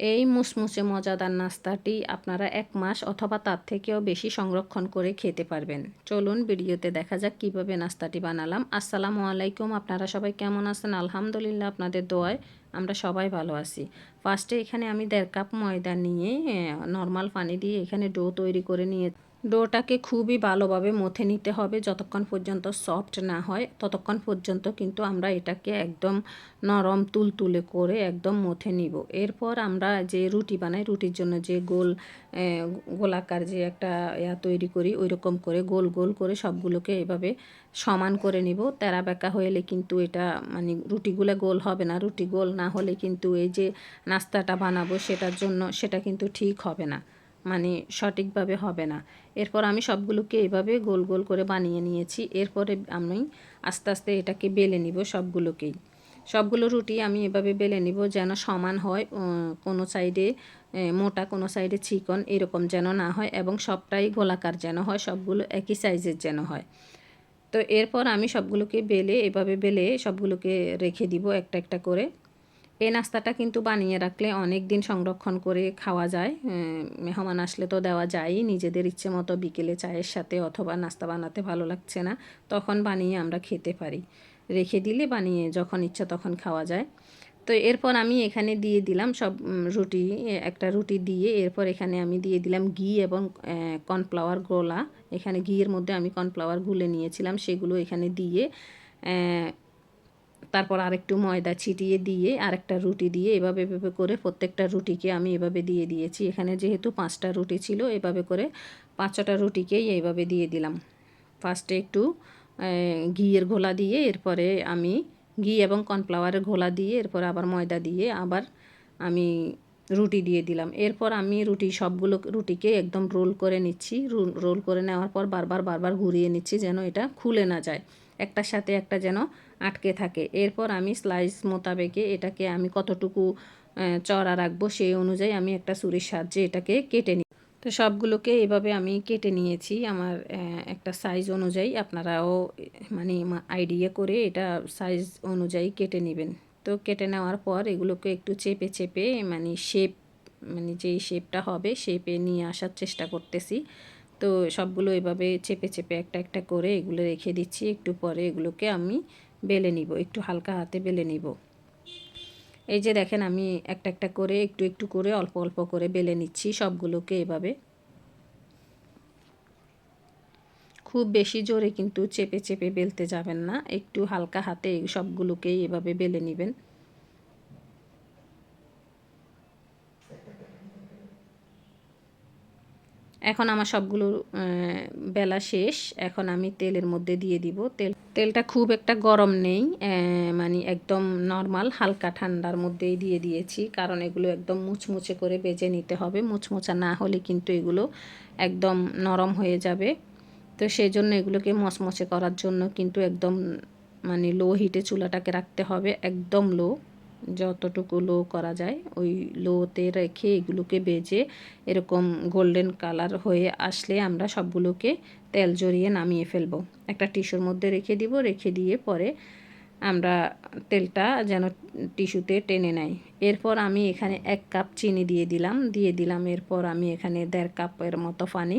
এই মুসমুসে মজাদার নাস্তাটি আপনারা এক মাস অথবা তার থেকেও বেশি সংরক্ষণ করে খেতে পারবেন। চলুন ভিডিওতে দেখা যাক কীভাবে নাস্তাটি বানালাম। আসসালামু আলাইকুম, আপনারা সবাই কেমন আছেন? আলহামদুলিল্লাহ আপনাদের দোয়ায় আমরা সবাই ভালো আছি। ফার্স্টে এখানে আমি দেড় কাপ ময়দা নিয়ে নর্মাল পানি দিয়ে এখানে ডো তৈরি করে নিয়ে ডোটাকে খুবই ভালোভাবে মথে নিতে হবে যতক্ষণ পর্যন্ত সফট না হয়, ততক্ষণ পর্যন্ত কিন্তু আমরা এটাকে একদম নরম তুলতুলে করে একদম মথে নিব। এরপর আমরা যে রুটি বানাই, রুটির জন্য যে গোল গোলাকার যে একটা ইয়া তৈরি করি ওই রকম করে গোল গোল করে সবগুলোকে এভাবে সমান করে নিব। তেরা বেঁকা হলে কিন্তু এটা মানে রুটিগুলো গোল হবে না, রুটি গোল না হলে কিন্তু এই যে নাস্তাটা বানাবো সেটার জন্য সেটা কিন্তু ঠিক হবে না। মানে সঠিকভাবে হবে না। এরপর আমি সবগুলোকে এভাবে গোল গোল করে বানিয়ে নিয়েছি। এরপরে আমি আস্তে আস্তে এটাকে বেলে নিব সবগুলোকেই। সবগুলো রুটি আমি এভাবে বেলে নিব যেন সমান হয় কোনো সাইডে মোটা, কোনো সাইডে চিকন এরকম যেন না হয় এবং সবটাই গোলাকার যেন হয়, সবগুলো একই সাইজের যেন হয়। তো এরপর আমি সবগুলোকে বেলে, এভাবে বেলে সবগুলোকে রেখে দিব একটা একটা করে। এই নাস্তাটা কিন্তু বানিয়ে রাখলে অনেক দিন সংরক্ষণ করে খাওয়া যায়। মেহমান আসলে তো দেওয়া যায়ই। নিজেদের ইচ্ছে মতো বিকেলে চায়ের সাথে অথবা নাস্তা বানাতে ভালো লাগছে না, তখন বানিয়ে আমরা খেতে পারি। রেখে দিলে বানিয়ে যখন ইচ্ছা তখন খাওয়া যায়। তো এরপর আমি এখানে দিয়ে দিলাম সব রুটি একটা রুটি দিয়ে এরপর এখানে আমি দিয়ে দিলাম ঘি এবং কর্নফ্লাওয়ার গোলা এখানে ঘিয়ের মধ্যে আমি কর্নফ্লাওয়ার গুলে নিয়েছিলাম, সেগুলো এখানে দিয়ে তারপর আরেকটু ময়দা ছিটিয়ে দিয়ে আরেকটা রুটি দিয়ে এভাবে এভাবে করে প্রত্যেকটা রুটিকে আমি এভাবে দিয়ে দিয়েছি। এখানে যেহেতু পাঁচটা রুটি ছিল, এভাবে করে পাঁচ ছটা রুটিকেই এইভাবে দিয়ে দিলাম। ফার্স্টে একটু ঘিয়ের ঘোলা দিয়ে এরপরে আমি ঘি এবং কর্নফ্লাওয়ারের ঘোলা দিয়ে এরপর আবার ময়দা দিয়ে আবার আমি রুটি দিয়ে দিলাম। এরপর আমি রুটি সবগুলো রুটিকে একদম রোল করে নিচ্ছি। রোল করে নেওয়ার পর বারবার বারবার ঘুরিয়ে নিচ্ছি যেন এটা খুলে না যায়। একটার সাথে একটা যেন আটকে থাকে। এরপর আমি স্লাইস মোতাবেকে এটাকে আমি কতটুকু চড়া রাখব সেই অনুযায়ী আমি একটা ছুরির সাহায্যে এটাকে কেটে নিই তো সবগুলোকে এভাবে আমি কেটে নিয়েছি আমার একটা সাইজ অনুযায়ী। আপনারাও মানে আইডিয়া করে এটা সাইজ অনুযায়ী কেটে নেবেন। তো কেটে নেওয়ার পর এগুলোকে একটু চেপে চেপে মানে শেপ মানে যেই শেপটা হবে শেপে নিয়ে আসার চেষ্টা করতেছি। তো সবগুলো এভাবে চেপে চেপে একটা একটা করে এগুলো রেখে দিচ্ছি। একটু পরে এগুলোকে আমি বেলে নিব, একটু হালকা হাতে বেলে নিব। এই যে দেখেন আমি একটা একটা করে একটু একটু করে অল্প অল্প করে বেলে নিচ্ছি সবগুলোকে এভাবে। খুব বেশি জোরে কিন্তু চেপে চেপে বেলতে যাবেন না। একটু হালকা হাতে সবগুলোকেই এভাবে বেলে নেবেন। এখন আমার সবগুলো বেলা শেষ। এখন আমি তেলের মধ্যে দিয়ে দিব। তেল, তেলটা খুব একটা গরম নেই মানে একদম নর্মাল, হালকা ঠান্ডার মধ্যেই দিয়ে দিয়েছি। কারণ এগুলো একদম মুচমুচে করে বেজে নিতে হবে। মুচমুচা না হলে কিন্তু এগুলো একদম নরম হয়ে যাবে। তো সেই জন্য এগুলোকে মচমচে করার জন্য কিন্তু একদম মানে লো হিটে চুলাটাকে রাখতে হবে, একদম লো যতটুকু লো করা যায়, ওই লোতে রেখে এগুলোকে বেজে এরকম গোল্ডেন কালার হয়ে আসলে আমরা সবগুলোকে তেল জড়িয়ে নামিয়ে ফেলব। একটা টিস্যুর মধ্যে রেখে দিব, রেখে দিয়ে পরে আমরা তেলটা যেন টিস্যুতে টেনে নেয়। এরপর আমি এখানে এক কাপ চিনি দিয়ে দিলাম দিয়ে দিলাম, এরপর আমি এখানে দেড় কাপের মতো পানি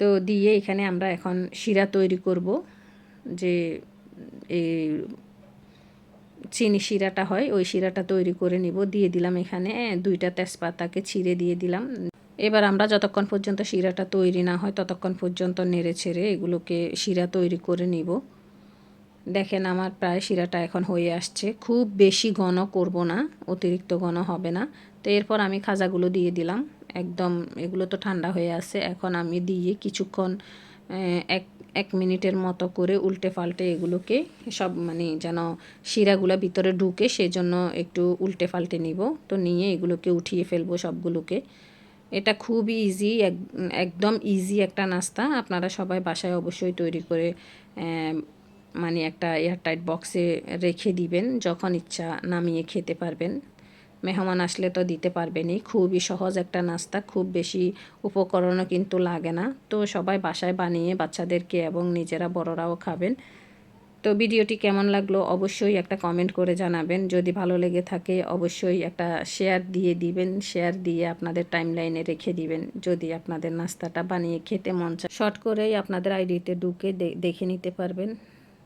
তো দিয়ে এখানে আমরা এখন শিরা তৈরি করব, যে এই চিনি শিরাটা হয়, ওই শিরাটা তৈরি করে নিব। দিয়ে দিলাম এখানে দুইটা তেজপাতাকে ছিঁড়ে দিয়ে দিলাম। এবার আমরা যতক্ষণ পর্যন্ত শিরাটা তৈরি না হয়, ততক্ষণ পর্যন্ত নেড়ে ছেড়ে এগুলোকে শিরা তৈরি করে নিব। দেখেন আমার প্রায় শিরাটা এখন হয়ে আসছে। খুব বেশি ঘন করব না, অতিরিক্ত ঘন হবে না। তো এরপর আমি খাজাগুলো দিয়ে দিলাম। একদম এগুলো তো ঠান্ডা হয়ে আছে। এখন আমি দিয়ে কিছুক্ষণ এক এক মিনিটের মতো করে উল্টে পাল্টে এগুলোকে সব মানে যেন শিরাগুলো ভিতরে ঢুকে সেজন্য একটু উল্টে পাল্টে নিব। তো নিয়ে এগুলোকে উঠিয়ে ফেলব সবগুলোকে। এটা খুবই ইজি একদম ইজি একটা নাস্তা। আপনারা সবাই বাসায় অবশ্যই তৈরি করে মানে একটা এয়ারটাইট বক্সে রেখে দিবেন যখন ইচ্ছা নামিয়ে খেতে পারবেন। মেহমান আসলে তো দিতে পারবেনই। খুবই সহজ একটা নাস্তা, খুব বেশি উপকরণও কিন্তু লাগে না। তো সবাই বাসায় বানিয়ে বাচ্চাদেরকে এবং নিজেরা বড়রাও খাবেন। তো ভিডিওটি কেমন লাগল অবশ্যই একটা কমেন্ট করে জানাবেন। যদি ভালো লেগে থাকে অবশ্যই একটা শেয়ার দিয়ে দিবেন। শেয়ার দিয়ে আপনাদের টাইম লাইনে রেখে দিবেন। যদি আপনাদের নাস্তাটা বানিয়ে খেতে মন চায় শর্ট করেই আপনাদের আইডিতে ঢুকে দেখে নিতে পারবেন।